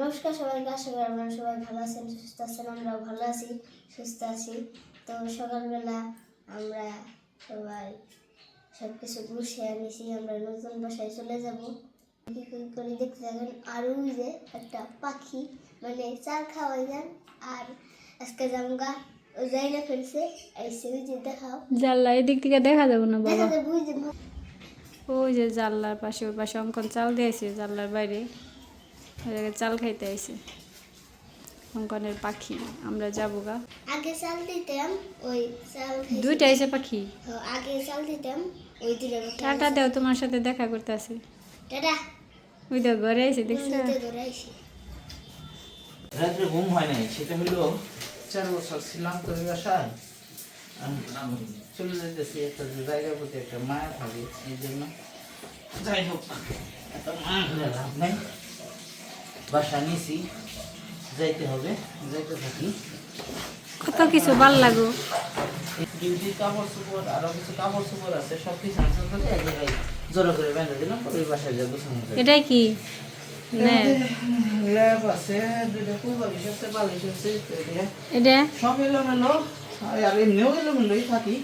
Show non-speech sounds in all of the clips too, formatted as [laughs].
নমস্কার সবাইকে আশা করি আপনারা সবাই ভালো আছেন সুস্থ আছেন আমরাও ভালো আছি সুস্থ আছি। তো সকালবেলা আমরা সবাই সব কিছু গুছিয়ে আনিছি আমরা নতুন বাসায় চলে যাব। কি করে দেখতে থাকেন? আর ওই যে একটা পাখি মানে চার খাওয়াই যান আর আজকে জামগা জায়গা ফেলছে এসে ওই যে দেখাও। জানলা এদিক থেকে দেখা যাবে না বাবা? ওই যে জানলার পাশে ওই পাশে অঙ্কন চাল দিয়েছে জানলার বাইরে। চাল খাইতে আইছে। অঙ্কনের পাখি আমরা যাব গা। আগে চাল দিতাম ওই চাল দুইটা আইছে পাখি? আগে চাল দিতাম ওই দিলে টাটা দেও তোমার সাথে দেখা করতে আসি। টাটা। ওই তো ঘরে আইছে দেখছ? ধরে আইসি রাত্রে ঘুম হয় নাই সেটা হলো চার বছর ছিলাম তো বাসায়। চলে যেতেছি একটা জায়গার প্রতি একটা মায়া থাকে এই জন্য। যাই হোক একটা মায়া লাভ নাই। বাসা নিয়েছি। যাইতে হবে যাইতে থাকি। কত কিছু ভালো লাগো? ডিউটির কাপড় চোপড় আরও কিছু কাপড় চোপড় আছে সব কিছু আনসার করে এক জায়গায় জড়ো করে বেঁধে দিলাম ওই বাসায় এটাই কি? ল্যাব আছে দুইটা কুলবালিশ আছে বালিশ আছে এটা এটা? সব এলোমেলো। আর এমনিও এলোমেলোই থাকি।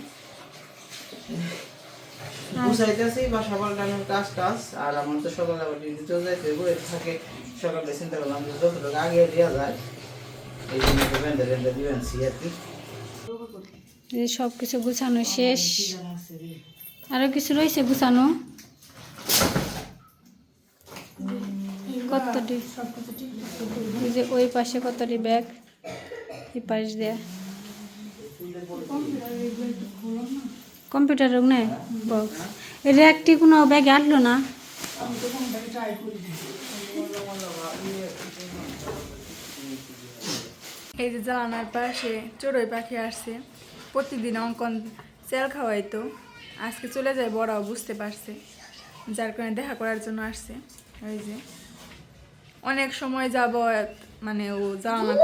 বুঝাইতেছি বাসা পাল্টানোর কাজ টাজ আর আমার তো সকালে আবার ডিউটিতেও যাইতে থাকে। সকালে চিন্তা করলাম যতটুকু আগে দেওয়া যায় এই জন্য সব কিছু গুছানো শেষ আরও কিছু রয়েছে গুছানো কতটি যে ওই পাশে কতটি ব্যাগ এই পাশ দিয়ে কম্পিউটার নেই বক্স একটি কোনো ব্যাগে আটলো না এই যে জানানার পাশে চড়ুই পাখি আসছে প্রতিদিন অঙ্কন চেল খাওয়াইতো। আজকে চলে যায় বড়াও বুঝতে পারছে। যার কারণে দেখা করার জন্য আসছে। ওই যে অনেক সময় যাব মানে ও জ্বালানা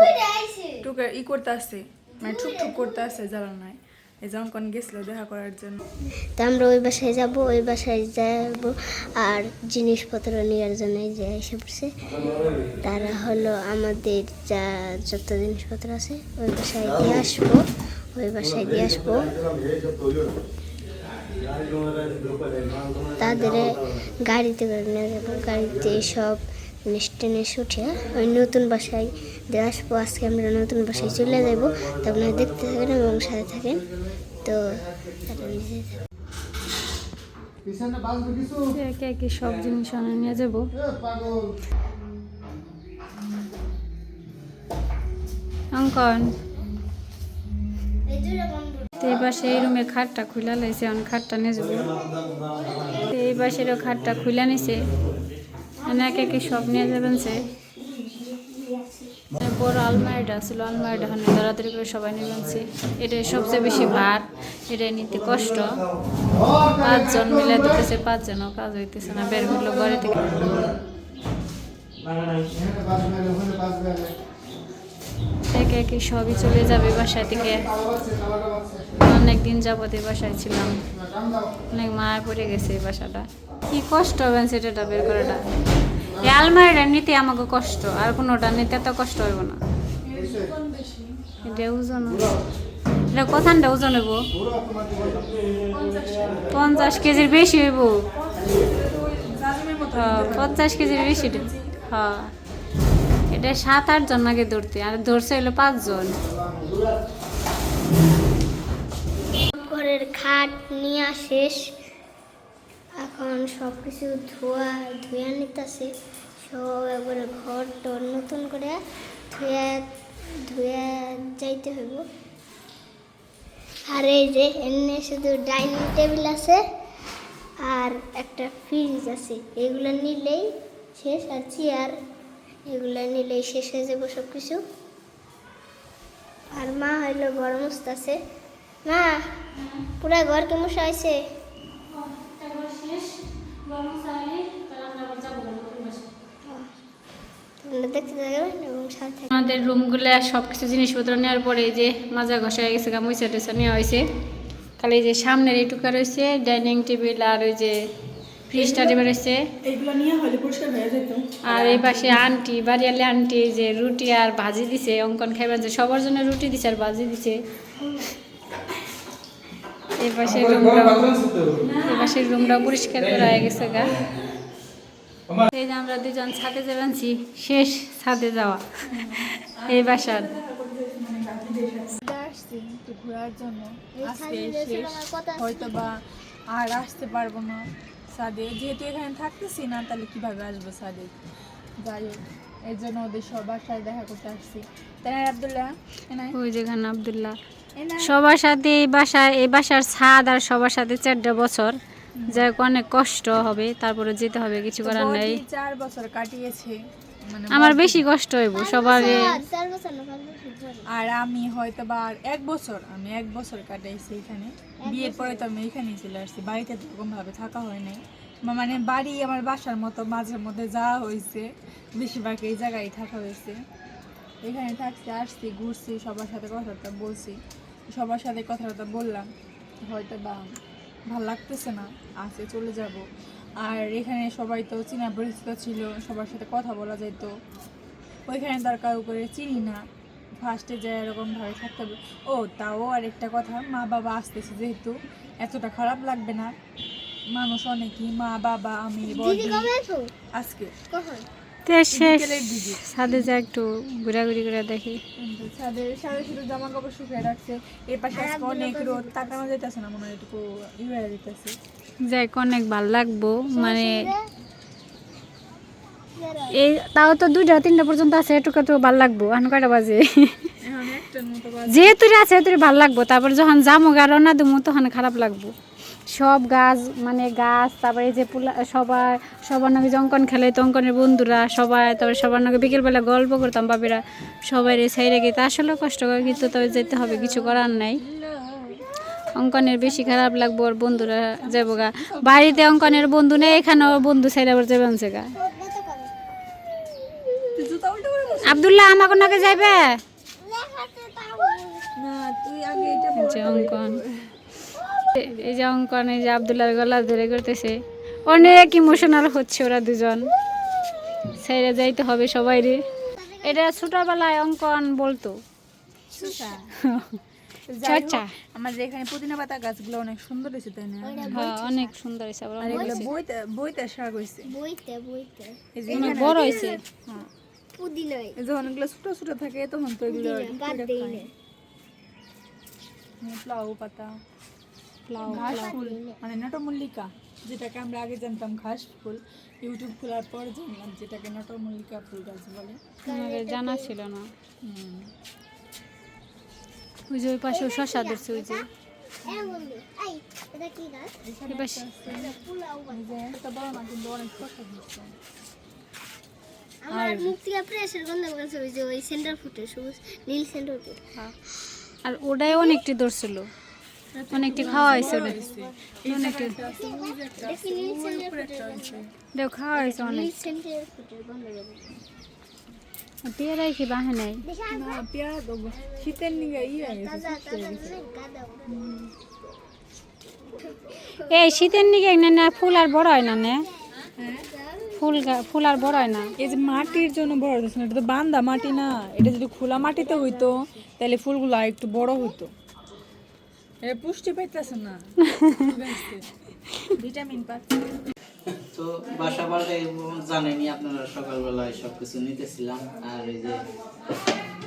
টুকে ই করতে আসছে মানে ঠুক ঠুক করতে আসছে জ্বালানায় এই যে অঙ্কন গেছিল দেখা করার জন্য। তো আমরা ওই বাসায় যাব, ওই বাসায় যাব আর জিনিসপত্র নেওয়ার জন্য যে এসে পড়ছে। তারা হলো আমাদের যা যত জিনিসপত্র আছে, ওই বাসায় দিয়ে আসব, ওই বাসায় দিয়ে আসব। তাদের গাড়িতে করে নিয়ে যাব, গাড়িতে সব জিনিস টেনে উঠে ওই নতুন বাসায় দিয়ে আসব, আজকে আমরা নতুন বাসায় চলে যাব। তো আপনারা দেখতে থাকেন এবং সাথে থাকেন। তো একে একে সব জিনিস আনে, নিয়ে যাব। অঙ্কন, তো এই পাশে এই রুমের খাটটা খুলে লাইছে অন খাটটা নিয়ে যাব। এই পাশেরও খাটটা খুলে নিছে। মানে একে একে সব নিয়ে যাবেন সে বড় আলমারিটা ছিল আলমারিটা হানে তাড়াতাড়ি করে সবাই নেবেন সে এটাই সবচেয়ে বেশি ভার, এটাই নিতে কষ্ট। পাঁচজন মিলে দিতেছে পাঁচজনও কাজ হইতেছে না, বের করল ঘরে থেকে। একে একে সবই চলে যাবে বাসায় থেকে। অনেক দিন যাবত এই বাসায় ছিলাম। অনেক মায়া পড়ে গেছে এই বাসাটা। কি কষ্ট হবে সেটা বের করাটা। এই আলমারিটা নিতে আমাকে কষ্ট আর কোনোটা নিতে এত কষ্ট হইব না। এটা ওজন এটা কথানটা ওজন হইব। পঞ্চাশ কেজির বেশি হইব। হ্যাঁ, পঞ্চাশ কেজির বেশি হ্যাঁ। এটা সাত আট জন আগে ধরতে আর ধরছে হলো পাঁচজন। ঘরের খাট নিয়ে শেষ এখন সব কিছু ধোয়া, ধুয়া নিতেছে। সব একবারে ঘর টর নতুন করে ধুয়া ধুয়া যাইতে হইব। আর এই যে এমনি শুধু ডাইনিং টেবিল আছে আর একটা ফ্রিজ আছে। এগুলো নিলেই শেষ, আর চেয়ার, এগুলো নিলেই শেষ হয়ে যাব সব কিছু আর মা হইল ঘর মুছতেছে মা পুরা ঘর কে মশা হয়েছে। আমাদের রুমগুলো সব কিছু জিনিসপত্র নেওয়ার পরে যে মাজা ঘষা হয়ে গেছে গামুচা টেসা নেওয়া হয়েছে। খালি যে সামনের এইটুকা রয়েছে ডাইনিং টেবিল আর ওই যে ফ্রিজটা বেরোচ্ছে এইগুলো নিয়ে হলে পরিষ্কার হয়ে যেত। আর এই পাশে আন্টি বাড়িয়ালে আন্টি যে রুটি আর ভাজি দিছে অঙ্কন খাইবার যে সবার জন্য রুটি দিছে আর ভাজি দিছে। এই রুমটা এই পাশের রুমটা পরিষ্কার করা হয়ে গেছে গা। এই যে আমরা দুজন ছাদে যাবানছি শেষ ছাদে যাওয়া। এই বাসার। ঘোরার জন্য এই আজকে। হয়তো বা আর আসতে পারব না সাদে যেহেতু এখানে থাকতেছি না, তাহলে কীভাবে আসব সাদে যাই হোক, এর জন্য ওদের সবার সাথে দেখা করতে আসছি। তাই, আবদুল্লাহ ওই যেখানে আবদুল্লাহ। সবার সাথে এই বাসায় এই বাসার ছাদ আর সবার সাথে চারটা বছর। যাই হোক অনেক কষ্ট হবে তারপরে যেতে হবে কিছু করার নেই। চার বছর কাটিয়েছে। মানে আমার বেশি কষ্ট হইব সবার। আর আমি হয়তো বা আর এক বছর আমি এক বছর কাটাইছি এখানে। বিয়ের পরে তো আমি এখানেই চলে আসছি বাড়িতে তো ওরকম ভাবে থাকা হয় নাই। মানে বাড়ি আমার বাসার মতো মাঝে মধ্যে যাওয়া হয়েছে। বেশিরভাগ এই জায়গায় থাকা হয়েছে। এখানে থাকছি আসছি ঘুরছি সবার সাথে কথাবার্তা বলছি। সবার সাথে কথাবার্তা বললাম হয়তো বা ভালো লাগতেছে না আজকে চলে যাব। আর এখানে সবাই তো চেনা পরিচিত ছিল সবার সাথে কথা বলা যেত ওইখানে তার কারও করে চিনি না। ফার্স্টে যে এরকমভাবে থাকতে হবে। ও তাও আর একটা কথা মা বাবা আসতেছে যেহেতু এতটা খারাপ লাগবে না। মানুষ অনেকই মা বাবা আমি আজকে। কখন? তে শেষ। ছাদে যা একটু ঘোরাঘুরি করে দেখি। ছাদে সাড়ে শুধু জামা কাপড় শুকিয়ে রাখছে। এর পাশে অনেক রোদ তাকানো যেতেছে না মনে হয় একটু ইয়ে যেতেছে। অনেক ভালো লাগবো মানে এই তাও তো দুইটা তিনটা পর্যন্ত আছে এটুকু তো ভালো লাগবো এখন কয়টা বাজে? এখন একটার মতো বাজে। যেহেতু আছে তুই ভালো লাগবো তারপর যখন যামো গা রওনা দেবো তখন খারাপ লাগবো। সব গাছ মানে গাছ তারপরে এই যে পুলা সবাই সবার নাকি যে অঙ্কন খেলে তঙ্কনের বন্ধুরা সবাই তারপরে সবার নাকি বিকেলবেলা গল্প করতাম বাবিরা সবাই রে সাইডে গিয়ে আসলে কষ্ট করে কিন্তু তবে যেতে হবে কিছু করার নাই। অঙ্কনের বেশি খারাপ লাগবো ওর বন্ধুরা যাব গা। বাড়িতে অঙ্কনের বন্ধু নেই এখানেও বন্ধু সাইড আবার যাবে আনছে গা। আবদুল্লাহ আমাকে নাকি যাইবে? না তুই আগে এটা যে অঙ্কন। এই যে অঙ্কন এই যে আবদুল্লাহর গলা ধরে করতেছে। অনেক ইমোশনাল হচ্ছে ওরা দুজন। ছেড়ে যাইতে হবে সবাই রে এটা ছোটবেলায় অঙ্কন বলতো। সুসা [laughs] আমাদের এখানে পুদিনা পাতা গাছগুলো অনেক সুন্দর হয়েছে তাই না? হ্যাঁ অনেক সুন্দর হয়েছে আবার অনেক বইতে বইতে শাক হয়েছে। বইতে বইতে। অনেক বড় হয়েছে। হ্যাঁ। যখন এগুলো ছোট ছোট থাকে তখন তো এগুলো পাতা। ঘাস ফুল মানে নটমল্লিকা যেটাকে আমরা আগে জানতাম ঘাস ফুল ইউটিউব খোলার পর জানলাম যেটাকে নটমল্লিকা ফুল গাছ বলে। জানা ছিল না। ওই যে ওই পাশে শশা ধরছে ওই যে। আমার মুখ থেকে প্রেসার গন্ধ করেছে ওই যে ওই সেন্টার ফুটে সবুজ নীল সেন্টার ফুট। আর ওটাই অনেকটি ধরছিল। অনেকটি খাওয়া হয়েছে অনেকটি দেখি খাওয়া হয়েছে অনেক। পেয়ারাই কি বাহে নাই? শীতের নিগে হয়ে এই শীতের নিকে না না ফুল আর বড় হয় না নে? ফুল ফুল আর বড় হয় না? এই যে মাটির জন্য বড় হচ্ছে না এটা তো বান্দা মাটি না এটা যদি খোলা মাটিতে হইতো তাহলে ফুলগুলো আর একটু বড় হইতো। এটা পুষ্টি পাইতেছে না। [laughs] ভিটামিন পাচ্ছে। তো বাসা বাড়ি জানেনি আপনারা সকালবেলায় সব কিছু নিতেছিলাম আর এই যে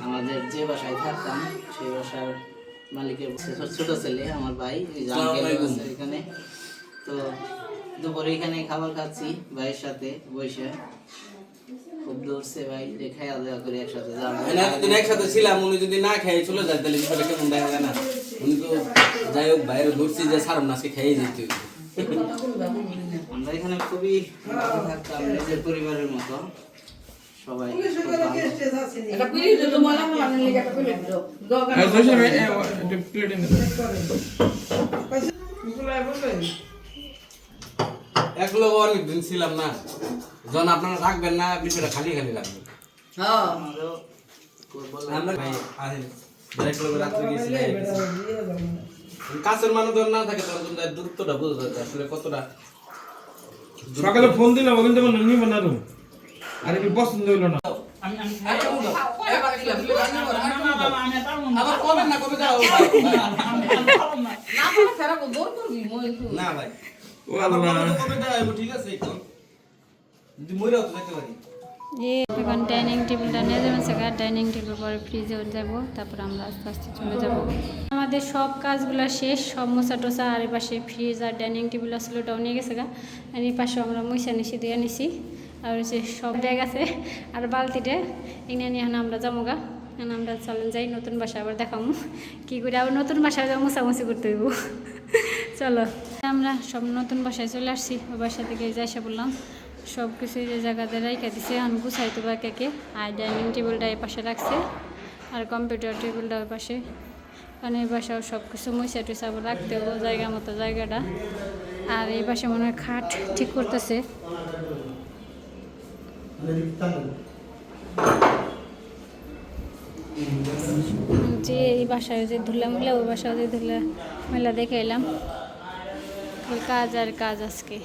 আমাদের যে বাসায় থাকতাম সেই বাসার মালিকের ছোট- ছোট ছেলে আমার ভাই এখানে। তো দুপুরে এখানে খাবার খাচ্ছি ভাইয়ের সাথে বসে। খুব দৌড়ছে ভাই যে খাওয়া দাওয়া করে একসাথে যাব না এতদিন একসাথে ছিলাম উনি যদি না খেয়ে চলে যায় তাহলে বিষয়টা কেমন দেখা যায় না। উনি তো যাই হোক বাইরে ঘুরছি যে সারম নাচকে খেয়ে যেতে আমরা এখানে খুবই ভালো থাকতাম নিজের পরিবারের মতো। সবাই। এক লোক অনেক দিন ছিলাম না যখন আপনারা রাখবেন না বিষয়টা খালি খালি রাখবেন কাছের মানুষ যখন না থাকে তখন তোমরা দূরত্বটা বুঝতে পারছ আসলে কতটা সকালে ফোন দিলাম ওখান থেকে নিব না রুম আর কি পছন্দ হইল না। না ভাই এখন ডাইনিং টেবিলটা নিয়ে যাবেন সেটা ডাইনিং টেবিল পরে ফ্রিজে যাব তারপর আমরা আস্তে আস্তে চলে যাব। আমাদের সব কাজগুলো শেষ সব মোছা টোসা আর পাশে ফ্রিজ আর ডাইনিং টেবিল আসলে ওটাও নিয়ে গেছে গা। আর এই পাশে আমরা মইসা নিছি দিয়ে নিছি আর হচ্ছে সব ব্যাগ আছে আর বালতিতে। এনে নিয়ে এখন আমরা যাব গা। এখন আমরা চলেন যাই নতুন বাসা আবার দেখাবো কি করে আবার নতুন বাসায় যাব মোছামুছি করতে হইব। চলো। আমরা সব নতুন বাসায় চলে আসছি। ওই বাসা থেকে যাই এসে বললাম সব কিছু যে জায়গাতে রাইখা দিছে, আমি গুছাইতে বা কেকে আর ডাইনিং টেবিলটা এই পাশে রাখছে। আর কম্পিউটার টেবিলটা ওই পাশে। কারণ এই বাসাও সব কিছু মুছা টুসা রাখতে হবে, জায়গা মতো জায়গাটা। আর এই পাশে মনে হয় খাট ঠিক করতেছে। যে এই বাসায় যে ধুলা মুলা ওই বাসায় যে ধুলা মেলা দেখে এলাম। কাজ আর কাজ আজকে।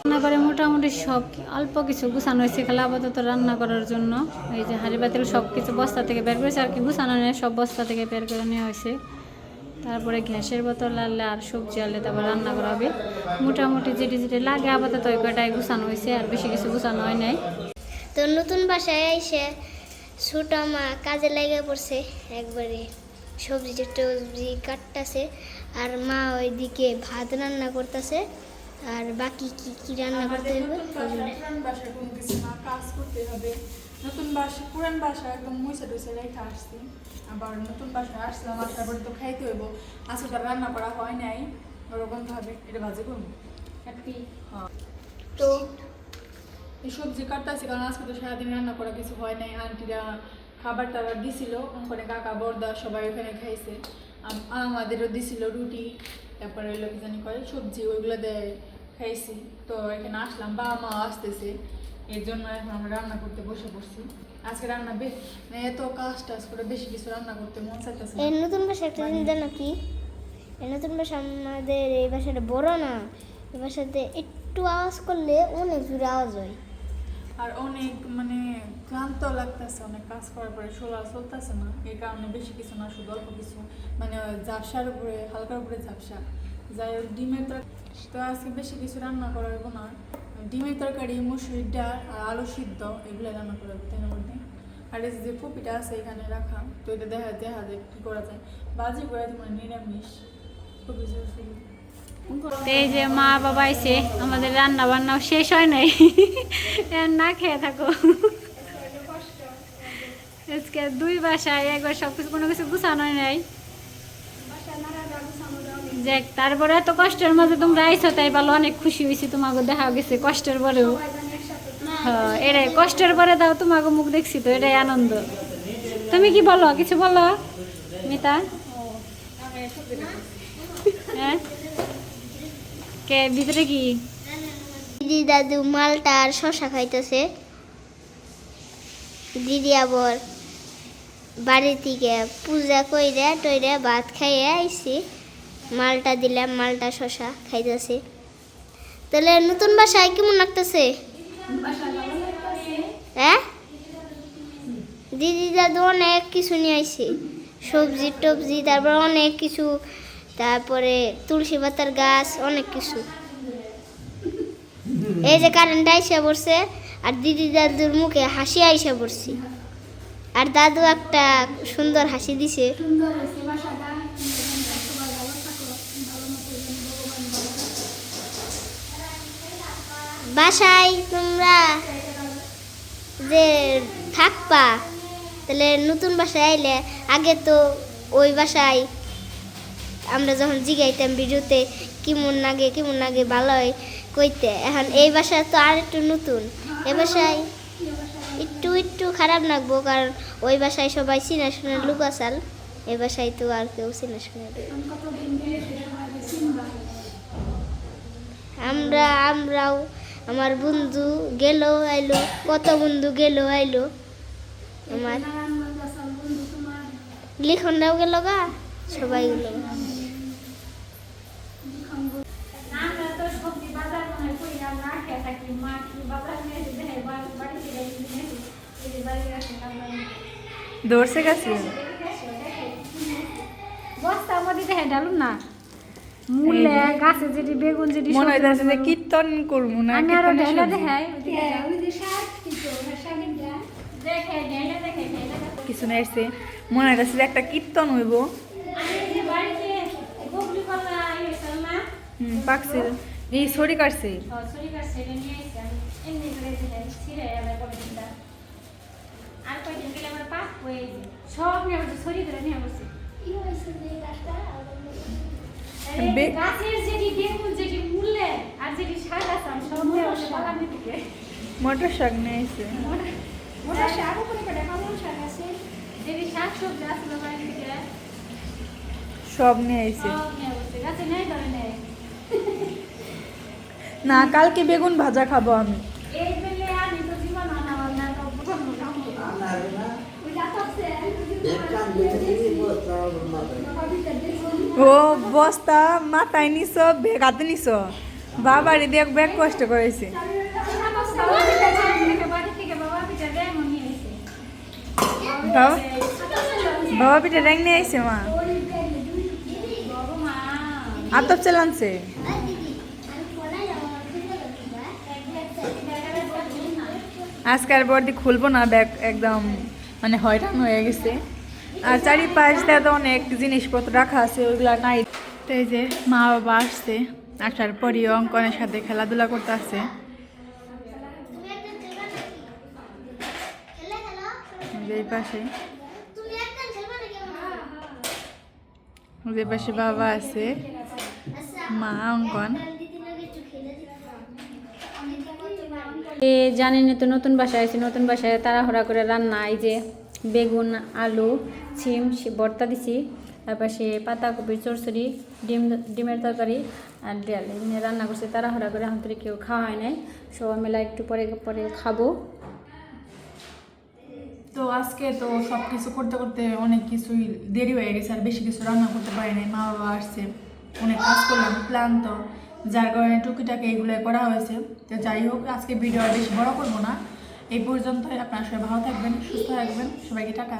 রান্নাঘরে মোটামুটি সব অল্প কিছু গুছানো হয়েছে খালি আপাতত রান্না করার জন্য। এই যে হাঁড়ি পাতিল সব কিছু বস্তা থেকে বের করেছে, আর কি গুছানো নেই, সব বস্তা থেকে বের করে নেওয়া হয়েছে। তারপরে গ্যাসের বোতল আনলে আর সবজি আনলে তারপর রান্না করা হবে। মোটামুটি যেটি যেটি লাগে আপাতত ওই কটাই গুছানো হয়েছে, আর বেশি কিছু গুছানো হয় নাই। তো নতুন বাসায় এসে ছোট মা কাজে লেগে পড়ছে একবারে। সবজি টবজি কাটতেছে আর মা ওইদিকে ভাত রান্না করতেছে আর বাকি কি কি রান্না করতে হবে? কাজ করতে হবে। নতুন বাসা পুরান বাসা একদম মুছে টুছে রেখে আসছি। আবার নতুন বাসায় আসলাম আসার পরে তো খাইতে হইব। আসলে তো আর রান্না করা হয় নাই ওরকম ভাবে এটা ভাজি করব? তো? এই সবজি কাটতেছি কারণ আজকে তো সারাদিন রান্না করা কিছু হয় নাই। আন্টিরা খাবার টাবার দিছিল। ওখানে কাকা বর্দা সবাই ওখানে খাইছে। আমাদেরও দিছিল রুটি তারপরে ওই লোক জানি করে সবজি ওইগুলো দেয় খাইছি। তো এখানে আসলাম বাবা মা আসতেছে। এর জন্য এখন আমরা রান্না করতে বসে পড়ছি। আজকে রান্না বেশ মানে এত কাজ টাজ করে বেশি কিছু রান্না করতে মন চাইতেছে। এই নতুন বাসা একটা জিনিস জানো কি এই নতুন বাসা আমাদের এই বাসাটা বড় না এই বাসাতে একটু আওয়াজ করলে অনেক জোরে আওয়াজ হয়। আর অনেক মানে ক্লান্ত লাগতেছে, অনেক কাজ করার পরে শোলা চলতেছে না। এই কারণে বেশি কিছু না, শুধু অল্প কিছু। মানে ঝাপসার উপরে, হালকার উপরে ঝাপসা। যাই হোক, ডিমের তরকারি তো আজকে বেশি কিছু রান্না করা হইব না। ডিমের তরকারি, মুসুরির ডাল আর আলু সিদ্ধ এগুলো রান্না করা হবে তাই মধ্যে। আর এই যে কপিটা আছে এখানে রাখা, তো এটা দেখা দেখা যায় কী করা যায়। বাজি করে তোমার নিরামিষ। কপি। এই যে মা বাবা এসে আমাদের রান্না বান্নাও শেষ হয় নাই। না খেয়ে থাকো। আজকে দুই বাসায় একবার সব কিছু কোনো কিছু গুছানো নাই। যাক, তারপরে এত কষ্টের মাঝে তোমরা আইছো, তাই বলো অনেক খুশি হয়েছি, তোমাকে দেখা গেছে কষ্টের পরেও। হ্যাঁ এটাই, কষ্টের পরে দাও, তোমাকে মুখ দেখছি তো, এটাই আনন্দ। তুমি কি বলো, কিছু বলো? মিতা? হ্যাঁ? কে, ভিতরে কি? দিদি দাদু মালটা আর শশা খাইতেছে। দিদি আবার বাড়ি থেকে পূজা কইরে টইরে ভাত খাইয়ে আইছি। মালটা দিলাম, মালটা শশা খাইতেছে। তাহলে নতুন বাসায় কেমন লাগতেছে? হ্যাঁ? দিদি দাদু অনেক কিছু নিয়ে আইছে। সবজি টবজি, তারপর অনেক কিছু তারপরে তুলসী পাতার গাছ, অনেক কিছু। এই যে কারেন্ট আইসা পড়ছে, আর দিদি দাদুর মুখে হাসি আইসা পড়ছি। আর দাদু একটা সুন্দর হাসি দিছে। বাসায় তোমরা যে থাকবা, তাহলে নতুন বাসায় আইলে আগে তো ওই বাসায় আমরা যখন জিগাইতাম ভিডিওতে, কেমন লাগে কেমন লাগে ভালো হয় কইতে। এখন এই বাসা তো আর একটু নতুন। এ বাসায় একটু একটু খারাপ লাগবো কারণ ওই বাসায় সবাই চিনা শোনা লোক আসাল। এ বাসায় তো আর কেউ চিনা শোনা লোক। আমরা, আমরাও, আমার বন্ধু গেল, আইলো, কত বন্ধু গেল, আইলো। আমার লিখনরাও গেল গা, সবাই গেল। থাকি মা কি বাবা দেখে বাড়ি বাড়ি দৌড়ছে গেছে? বস্তার মধ্যে দেখে ডালুন না। মূলে গাছে যেটি বেগুন যেটি মনে হইতেছে যে কীর্তন করব না আমি আরও ঢেলে। দেখাই দেখে কিছু না এসছে। মনে হইতেছে যে একটা কীর্তন হইব। আমি এই পাকছে এই ছড়ি কাটছে শরীর নিয়ে এমনি করে ছিঁড়ে আবার করে দিলাম। আর কয়দিন গেলে আমার পাক হয়ে যায় সব নিয়ে শরীর ধরে নিয়ে হয়েছে যে গাছটা গাছের যেটি বেগুন যেটি মূল্যে আর যেটি শাক আছে আমি সব নিয়ে বসে বাগান থেকে। মটর শাক নিয়ে এসছে ওটা শাক উপরে কটা কমন শাক আছে? যেটি শাক সবজি বাড়ি থেকে। সব নিয়ে সব নিয়ে বসে। গাছে নেই ধরে নেই। না কালকে বেগুন ভাজা খাব আমি। ও বস্তা মাথায় নিছ হাতে নিছ? বাবারে দেখ ব্যাগ কষ্ট করেছে। বাবা পিঠা বাবা বাবা র্যাং নিয়ে বাবু মা। আতপ চালানছে দিদি আমি ফোনে যাব আজকে আর বর্দি খুলবো না, ব্যাগ একদম মানে হয়রান হয়ে গেছে। আর চারিপাশে তো অনেক জিনিসপত্র রাখা আছে, ওইগুলা নাই। তো এই যে মা বাবা আসছে, আসার পরই অঙ্কনের সাথে খেলাধুলা করতে আসছে। এই পাশে। যে পাশে বাবা আছে, মা অঙ্কন দিদি লোক একটু খেলে দিতে আমি কেমন তোমার এ জানেন তো নতুন বাসায় আছে নতুন বাসায় তাড়াহুড়া করে রান্না, এই যে বেগুন, আলু সিম ভর্তা দিছি, তারপর সে পাতাকপির চরচড়ি ডিম, ডিমের তরকারি আর ডাল এই নিয়ে রান্না করছি, তাড়াহুড়া করে এখন থেকে কেউ খাওয়া হয় নাই, সবাই মেলা একটু পরে পরে খাব। তো আজকে তো সব কিছু করতে করতে অনেক কিছুই দেরি হয়ে গেছে, আর বেশি কিছু রান্না করতে পারি নাই মা বাবা আসছে, অনেক কাজ করলাম প্ল্যান তো যার কারণে টুকিটাকে এইগুলোই করা হয়েছে। তো যাই হোক, আজকে ভিডিও বেশি বড় করব না। এই পর্যন্তই, আপনারা সবাই ভালো থাকবেন, সুস্থ থাকবেন। সবাইকে টাটা।